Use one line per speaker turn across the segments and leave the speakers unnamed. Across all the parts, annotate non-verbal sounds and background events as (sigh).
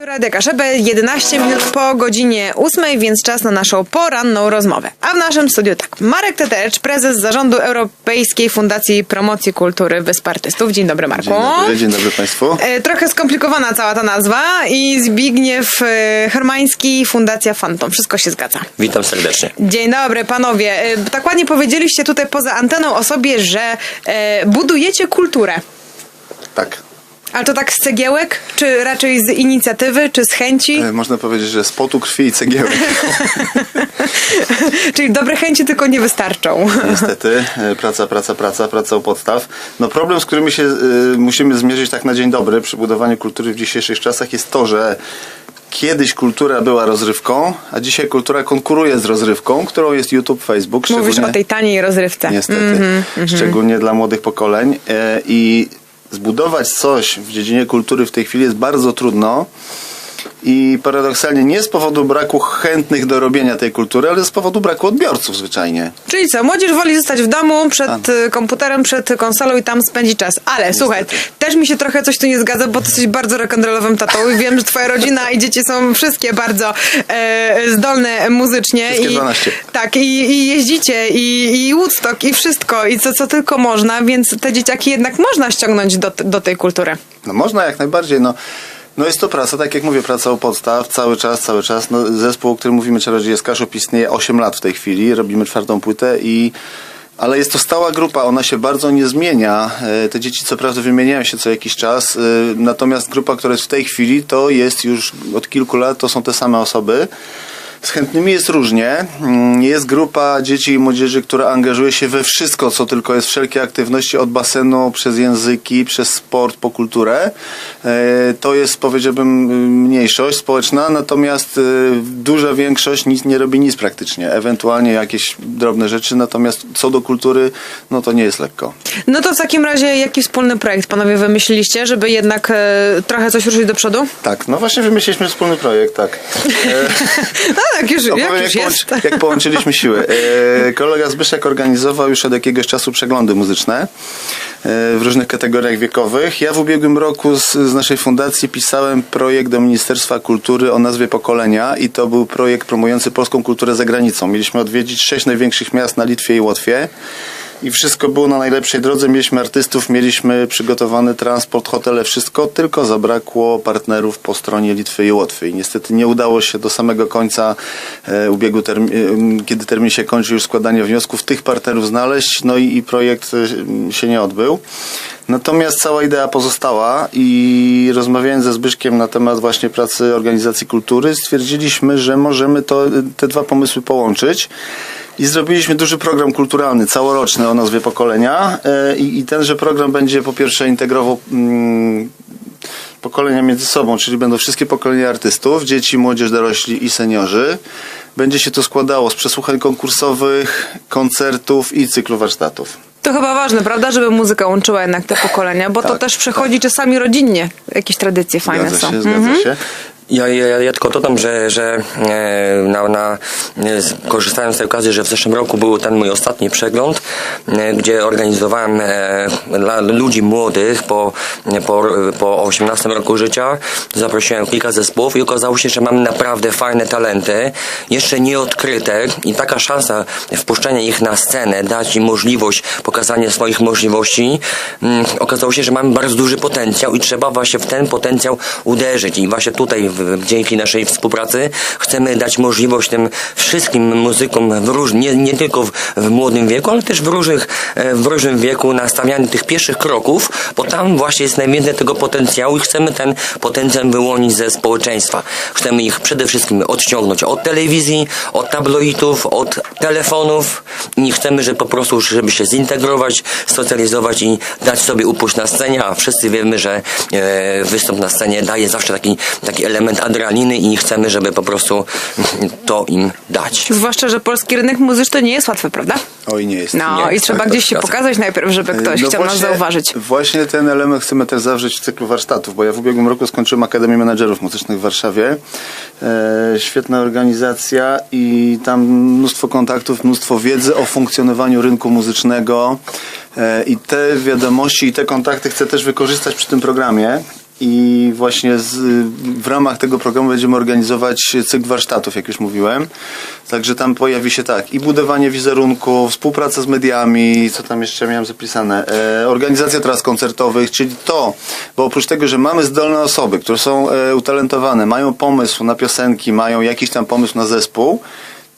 Radia Kaszebę, 11 minut po godzinie 8, więc czas na naszą poranną rozmowę. A w naszym studiu tak, Marek Tetercz, prezes Zarządu Europejskiej Fundacji Promocji Kultury Wysp Artystów. Dzień dobry, Marku.
Dzień dobry, dzień dobry Państwu.
E, Trochę skomplikowana cała ta nazwa i Zbigniew e, Hermański, Fundacja Fantom. Wszystko się zgadza.
Witam serdecznie.
Dzień dobry, panowie. E, Tak ładnie powiedzieliście tutaj poza anteną o sobie, że e, budujecie kulturę.
Tak,
Ale to tak z cegiełek? Czy raczej z inicjatywy, czy z chęci?
e, można powiedzieć, że z potu krwi i cegiełek. (laughs)
Czyli dobre chęci tylko nie wystarczą. (laughs)
Niestety, e, praca, praca, praca, praca u podstaw. No problem, z którymi się e, musimy zmierzyć tak na dzień dobry przy budowaniu kultury w dzisiejszych czasach jest to, że kiedyś kultura była rozrywką, a dzisiaj kultura konkuruje z rozrywką, którą jest YouTube, Facebook.
Mówisz o tej taniej rozrywce.
Niestety,
Mhm,
szczególnie dla młodych pokoleń. E, I zbudować coś w dziedzinie kultury w tej chwili jest bardzo trudno. I paradoksalnie nie z powodu braku chętnych do robienia tej kultury, ale z powodu braku odbiorców zwyczajnie.
Czyli co, młodzież woli zostać w domu, przed y, komputerem, przed konsolą i tam spędzić czas. Ale słuchaj, też mi się trochę coś tu nie zgadza, bo ty jesteś bardzo rock'n'rollowym tatą i wiem, że twoja rodzina i dzieci są wszystkie bardzo e, zdolne muzycznie.
Wszystkie
i,
12.
Tak, i, i jeździcie, i, i Woodstock, i wszystko, i co, co tylko można, więc te dzieciaki jednak można ściągnąć do, do tej kultury.
No można jak najbardziej, no. No jest to praca, tak jak mówię, praca u podstaw, cały czas, cały czas. No, zespół, o którym mówimy, Czarodzieje z Kaszub, istnieje 8 lat w tej chwili, robimy czwartą płytę i... Ale jest to stała grupa, ona się bardzo nie zmienia. E, Te dzieci co prawda wymieniają się co jakiś czas, e, natomiast grupa, która jest w tej chwili, to jest już od kilku lat, to są te same osoby. Z chętnymi jest różnie. Mm, Jest grupa dzieci i młodzieży, która angażuje się we wszystko, co tylko jest, wszelkie aktywności od basenu, przez języki, przez sport, po kulturę. E, To jest, powiedziałbym, mniejszość społeczna, natomiast y, duża większość nic nie robi nic praktycznie. Ewentualnie jakieś drobne rzeczy, natomiast co do kultury, no to nie jest lekko.
No to w takim razie jaki wspólny projekt panowie wymyśliliście, żeby jednak e, trochę coś ruszyć do przodu?
Tak, no właśnie wymyśliliśmy wspólny projekt, tak. (laughs) E,
No tak, już, jak już
jak,
jest.
połączy, jak połączyliśmy siły. E, kolega Zbyszek organizował już od jakiegoś czasu przeglądy muzyczne e, w różnych kategoriach wiekowych. Ja w ubiegłym roku z, z naszej fundacji pisałem projekt do Ministerstwa Kultury o nazwie Pokolenia i to był projekt promujący polską kulturę za granicą. Mieliśmy odwiedzić sześć największych miast na Litwie i Łotwie. I wszystko było na najlepszej drodze. Mieliśmy artystów, mieliśmy przygotowany transport, hotele, wszystko, tylko zabrakło partnerów po stronie Litwy i Łotwy. I niestety nie udało się do samego końca e, ubiegu e, kiedy termin się kończy już składanie wniosków, tych partnerów znaleźć, no i, i projekt e, się nie odbył. Natomiast cała idea pozostała i rozmawiając ze Zbyszkiem na temat właśnie pracy organizacji kultury, stwierdziliśmy, że możemy to, te dwa pomysły połączyć. I zrobiliśmy duży program kulturalny, całoroczny o nazwie Pokolenia. E, I, i tenże program będzie po pierwsze integrował mm, pokolenia między sobą, czyli będą wszystkie pokolenia artystów, dzieci, młodzież, dorośli i seniorzy. Będzie się to składało z przesłuchań konkursowych, koncertów i cyklu warsztatów.
To chyba ważne, prawda, żeby muzyka łączyła jednak te pokolenia, bo to
Tak,
też przechodzi czasami rodzinnie. Jakieś tradycje fajne
Zgadza
są.
się, zgadza
Mhm.
się.
Ja, ja, ja tylko dodam, że, że e, na, na, e, korzystałem z tej okazji, że w zeszłym roku był ten mój ostatni przegląd, e, gdzie organizowałem dla ludzi młodych po, po, po 18 roku życia. Zaprosiłem kilka zespołów i okazało się, że mamy naprawdę fajne talenty, jeszcze nieodkryte i taka szansa wpuszczenia ich na scenę, dać im możliwość pokazania swoich możliwości. Mm, okazało się, że mamy bardzo duży potencjał i trzeba właśnie w ten potencjał uderzyć i właśnie tutaj dzięki naszej współpracy chcemy dać możliwość tym wszystkim muzykom w róż, nie, nie tylko w, w młodym wieku, ale też w, różnych, e, w różnym wieku na stawianiu tych pierwszych kroków, bo tam właśnie jest najwięcej tego potencjału i chcemy ten potencjał wyłonić ze społeczeństwa. Chcemy ich przede wszystkim odciągnąć od telewizji, od tabloidów, od telefonów i chcemy, że po prostu, żeby się zintegrować, socjalizować i dać sobie upuść na scenie, a wszyscy wiemy, że e, występ na scenie daje zawsze taki, taki element adrenaliny i chcemy, żeby po prostu to im dać.
Zwłaszcza, że polski rynek muzyczny nie jest łatwy, prawda?
Oj, nie jest.
No
Nie,
i trzeba
tak,
gdzieś się pokazać najpierw, żeby ktoś
No
chciał nas
właśnie-
zauważyć.
Właśnie ten element chcemy też zawrzeć w cyklu warsztatów, bo ja w ubiegłym roku skończyłem Akademię Menedżerów Muzycznych w Warszawie. E, świetna organizacja i tam mnóstwo kontaktów, mnóstwo wiedzy o funkcjonowaniu rynku muzycznego. E, I te wiadomości i te kontakty chcę też wykorzystać przy tym programie. I właśnie z, w ramach tego programu będziemy organizować cykl warsztatów, jak już mówiłem. Także tam pojawi się tak i budowanie wizerunku, współpraca z mediami, co tam jeszcze miałem zapisane, e, organizacja tras koncertowych, czyli to, bo oprócz tego, że mamy zdolne osoby, które są e, utalentowane, mają pomysł na piosenki, mają jakiś tam pomysł na zespół,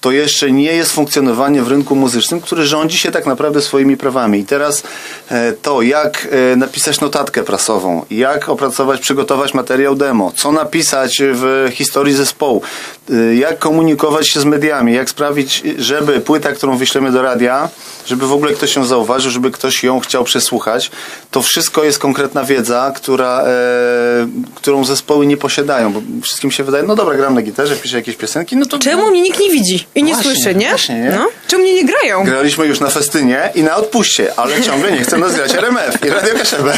to jeszcze nie jest funkcjonowanie w rynku muzycznym, który rządzi się tak naprawdę swoimi prawami. I teraz e, to, jak e, napisać notatkę prasową, jak opracować, przygotować materiał demo, co napisać w historii zespołu, e, jak komunikować się z mediami, jak sprawić, żeby płyta, którą wyślemy do radia, żeby w ogóle ktoś ją zauważył, żeby ktoś ją chciał przesłuchać, to wszystko jest konkretna wiedza, która, którą zespoły nie posiadają, bo wszystkim się wydaje, no dobra, gram na gitarze, piszę jakieś piosenki, no to...
Czemu mnie nikt nie widzi i nie
Właśnie,
słyszy, nie?
właśnie, nie?
No? Czemu mnie nie grają?
Graliśmy już na festynie i na odpuście, ale ciągle nie chcę nas grać RMF i Radio Kaszebę.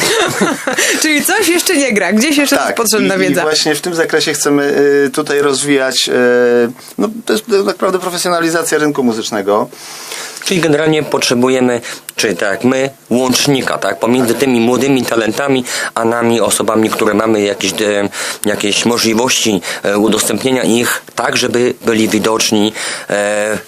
(laughs)
Czyli coś jeszcze nie gra, gdzieś jeszcze jest potrzebna
Tak, i,
wiedza.
I właśnie w tym zakresie chcemy y, tutaj rozwijać, y, no to jest tak naprawdę profesjonalizacja rynku muzycznego.
Czyli generalnie potrzebujemy, czy tak jak my, łącznika, tak? Pomiędzy tymi młodymi talentami, a nami, osobami, które mamy jakieś, e, jakieś możliwości e, udostępnienia ich, tak, żeby byli widoczni e,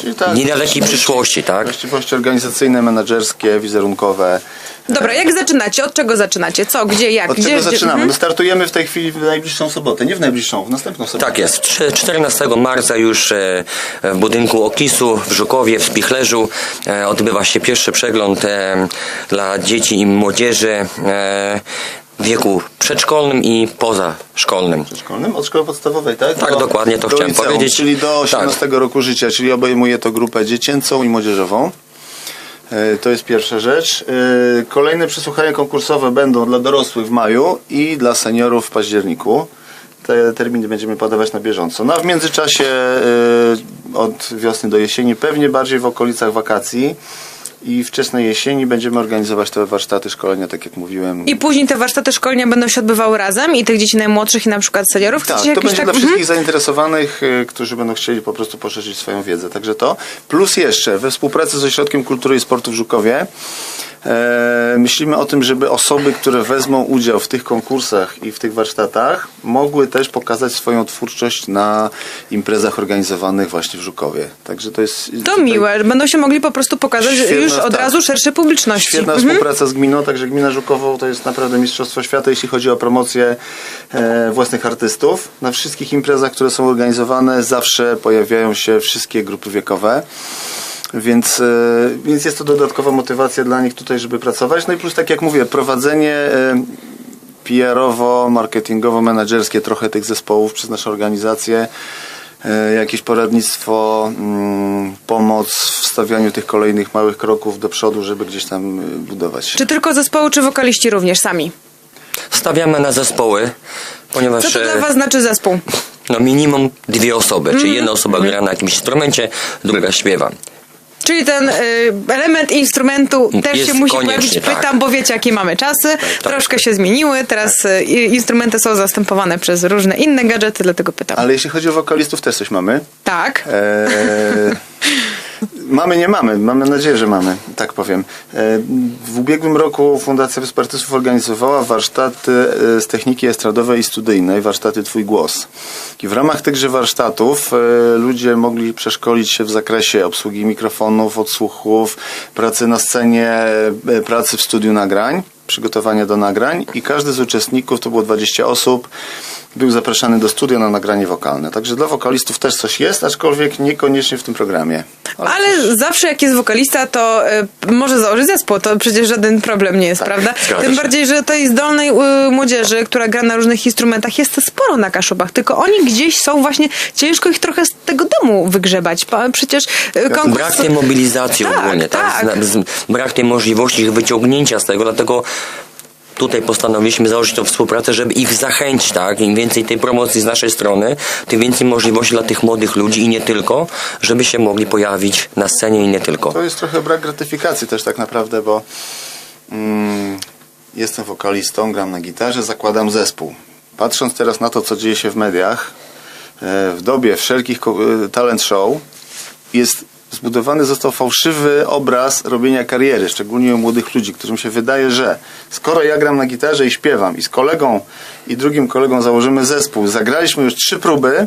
Czyli
w
tak,
niedalekiej przyszłości, tak?
Właściwości organizacyjne, menedżerskie, wizerunkowe.
Dobra, jak zaczynacie? Od czego zaczynacie? Co, gdzie, jak?
Od
gdzie,
czego
gdzie-
zaczynamy?
Mhm.
No startujemy w tej chwili w najbliższą sobotę, nie w najbliższą, w następną sobotę.
Tak jest. Trze- 14 marca już e, w budynku Okisu w Żukowie, w Spichlerzu e, odbywa się pierwszy przegląd e, dla dzieci i młodzieży wieku przedszkolnym i pozaszkolnym.
szkolnym, od szkoły podstawowej, tak?
Tak, dokładnie to
do
chciałem
liceum,
powiedzieć.
Czyli do 18 roku życia, czyli obejmuje to grupę dziecięcą i młodzieżową. E, To jest pierwsza rzecz. E, Kolejne przesłuchania konkursowe będą dla dorosłych w maju i dla seniorów w październiku. Te terminy będziemy podawać na bieżąco. No a w międzyczasie e, od wiosny do jesieni, pewnie bardziej w okolicach wakacji i wczesnej jesieni będziemy organizować te warsztaty, szkolenia, tak jak mówiłem.
I później te warsztaty szkolenia będą się odbywały razem i tych dzieci najmłodszych i na przykład seniorów?
Tak, to będzie
tak...
dla
Mhm.
wszystkich zainteresowanych, y, którzy będą chcieli po prostu poszerzyć swoją wiedzę. Także to. Plus jeszcze we współpracy z Ośrodkiem Kultury i Sportu w Żukowie e, myślimy o tym, żeby osoby, które wezmą udział w tych konkursach i w tych warsztatach, mogły też pokazać swoją twórczość na imprezach organizowanych właśnie w Żukowie. Także to jest.
To miłe, będą się mogli po prostu pokazać
Świetna,
już od
tak.
razu szerszej publiczności.
Świetna
Mhm.
współpraca z gminą, także gmina Żukowo to jest naprawdę mistrzostwo świata, jeśli chodzi o promocję e, własnych artystów. Na wszystkich imprezach, które są organizowane, zawsze pojawiają się wszystkie grupy wiekowe. Więc, e, więc jest to dodatkowa motywacja dla nich tutaj, żeby pracować. No i plus, tak jak mówię, prowadzenie e, PR-owo-marketingowo-menedżerskie trochę tych zespołów przez nasze organizacje, e, jakieś poradnictwo, mm, pomoc w stawianiu tych kolejnych małych kroków do przodu, żeby gdzieś tam budować.
Czy tylko zespoły, czy wokaliści również sami?
Stawiamy na zespoły, ponieważ
Co to dla was znaczy zespół?
no minimum dwie osoby,
Mhm.
czyli jedna osoba gra na jakimś instrumencie, druga śpiewa.
Czyli ten y, element instrumentu też
Jest
się musi
koniecznie,
pojawić.
tak.
Pytam, bo wiecie, jakie mamy czasy. Troszkę się zmieniły. Teraz y, instrumenty są zastępowane przez różne inne gadżety, dlatego pytam.
Ale jeśli chodzi o wokalistów, też coś mamy.
Tak.
Eee, mamy, nie mamy. Mamy nadzieję, że mamy, tak powiem. Eee, w ubiegłym roku Fundacja Wysp Artystów organizowała warsztaty e, z techniki estradowej i studyjnej, warsztaty Twój Głos. I w ramach tychże warsztatów e, ludzie mogli przeszkolić się w zakresie obsługi mikrofonów, odsłuchów, pracy na scenie, e, pracy w studiu nagrań przygotowania do nagrań i każdy z uczestników, to było 20 osób, był zapraszany do studia na nagranie wokalne. Także dla wokalistów też coś jest, aczkolwiek niekoniecznie w tym programie.
Ale zawsze jak jest wokalista, to y, może założyć zespół. To przecież żaden problem nie jest,
Tak,
prawda?
zgadza
Tym
się.
bardziej, że tej zdolnej y, młodzieży, która gra na różnych instrumentach, jest sporo na Kaszubach. Tylko oni gdzieś są właśnie, ciężko ich trochę z tego domu wygrzebać. Przecież y, konkurs...
Brak tej mobilizacji
Tak,
ogólnie, tak?
tak.
Z- z- Brak tej możliwości ich wyciągnięcia z tego, dlatego tutaj postanowiliśmy założyć tą współpracę, żeby ich zachęcić, tak? Im więcej tej promocji z naszej strony, tym więcej możliwości dla tych młodych ludzi i nie tylko, żeby się mogli pojawić na scenie i nie tylko.
To jest trochę brak gratyfikacji też tak naprawdę, bo mm, jestem wokalistą, gram na gitarze, zakładam zespół. Patrząc teraz na to, co dzieje się w mediach, e, w dobie wszelkich e, talent show, jest zbudowany został fałszywy obraz robienia kariery, szczególnie u młodych ludzi, którym się wydaje, że skoro ja gram na gitarze i śpiewam i z kolegą i drugim kolegą założymy zespół, zagraliśmy już trzy próby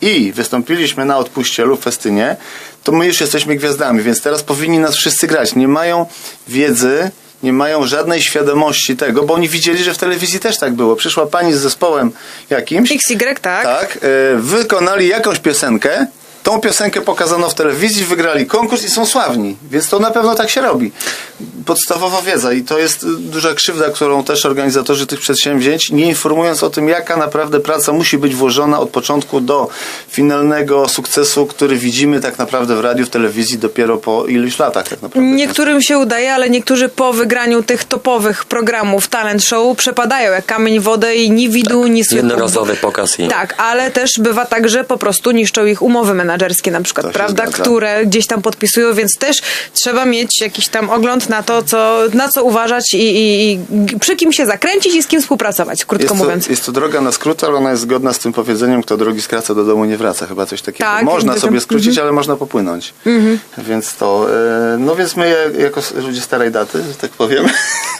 i wystąpiliśmy na odpuście lub festynie, to my już jesteśmy gwiazdami, więc teraz powinni nas wszyscy grać. Nie mają wiedzy, nie mają żadnej świadomości tego, bo oni widzieli, że w telewizji też tak było. Przyszła pani z zespołem jakimś,
XY, tak?
tak, e, wykonali jakąś piosenkę, tą piosenkę pokazano w telewizji, wygrali konkurs i są sławni, więc to na pewno tak się robi. Podstawowa wiedza i to jest duża krzywda, którą też organizatorzy tych przedsięwzięć, nie informując o tym, jaka naprawdę praca musi być włożona od początku do finalnego sukcesu, który widzimy tak naprawdę w radiu, w telewizji dopiero po iluś latach tak naprawdę.
Niektórym się udaje, ale niektórzy po wygraniu tych topowych programów talent show przepadają jak kamień w wodę i ni widu, ni słychu.
Jednorazowy pokaz i...
Tak, ale też bywa tak, że po prostu niszczą ich umowy menedżerskie na przykład,
To
prawda? Które gdzieś tam podpisują, więc też trzeba mieć jakiś tam ogląd na to, co, na co uważać i, i, i przy kim się zakręcić i z kim współpracować, krótko
Jest to,
mówiąc.
jest to droga na skrót, ale ona jest zgodna z tym powiedzeniem, kto drogi skraca, do domu nie wraca. Chyba coś takiego.
Tak,
można sobie
tam-
skrócić, ale można popłynąć. Więc to, e, no więc my jako ludzie starej daty, że tak powiem,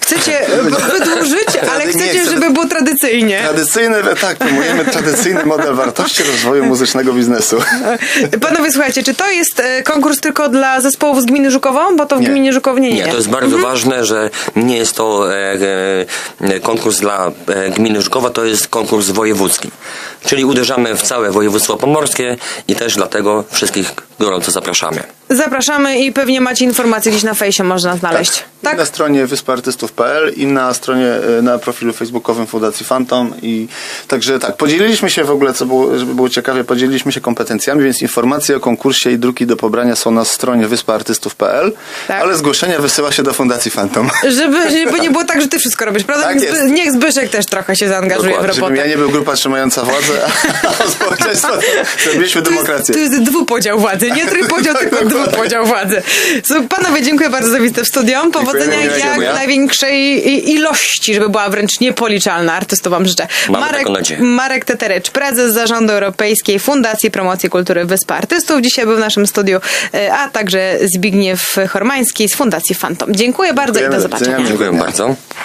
Chcecie (laughs) wydłużyć, ale chcecie,
chcę-
żeby było tradycyjnie.
tradycyjny, tak, promujemy tradycyjny model wartości rozwoju muzycznego biznesu. (laughs)
Panowie, słuchajcie, czy to jest e, konkurs tylko dla zespołów z gminy Żukowo? Bo to w
Nie.
gminie Żukowie nie,
Nie, to jest bardzo ważne, że nie jest to e, e, konkurs dla e, gminy Żukowa, to jest konkurs wojewódzki. Czyli uderzamy w całe województwo pomorskie i też dlatego wszystkich gorąco zapraszamy.
Zapraszamy i pewnie macie informacje gdzieś na fejsie można znaleźć.
I
Tak?
na stronie wyspyartystów.pl i na stronie, e, na profilu facebookowym Fundacji Phantom i także tak, podzieliliśmy się w ogóle, co było, żeby było ciekawie, podzieliliśmy się kompetencjami, więc informacje o konkursie i druki do pobrania są na stronie wyspyartystów.pl,
Tak.
ale zgłoszenia wysyła się do Fundacji Phantom.
Żeby, (laughs) żeby nie było tak, że ty wszystko robisz, prawda?
Tak
niech, niech Zbyszek też trochę się zaangażuje
Dokładnie,
w
Żebym
robotę.
ja nie był grupa trzymająca władzę, (laughs) a (laughs) społeczeństwo zrobiliśmy demokrację.
to jest dwupodział władzy, nie trójpodział, tylko (laughs) dwupodział władzy. So, panowie, dziękuję bardzo za wizytę w studium. Powodzenia
Dziękujemy,
jak
dziękuję.
największej i- ilości, żeby była wręcz niepoliczalna. Artystów wam życzę.
Mamy
Marek,
taką nadzieję.
Marek Teterycz, prezes Zarządu Europejskiej Fundacji Promocji Kultury Wyspa Artystów. Dzisiaj był w naszym studiu, e, a także Zbigniew Hormański z Fundacji Fantom. Dziękuję bardzo i
Dziękujemy, do widzenia.
zobaczenia.
Dziękuję bardzo.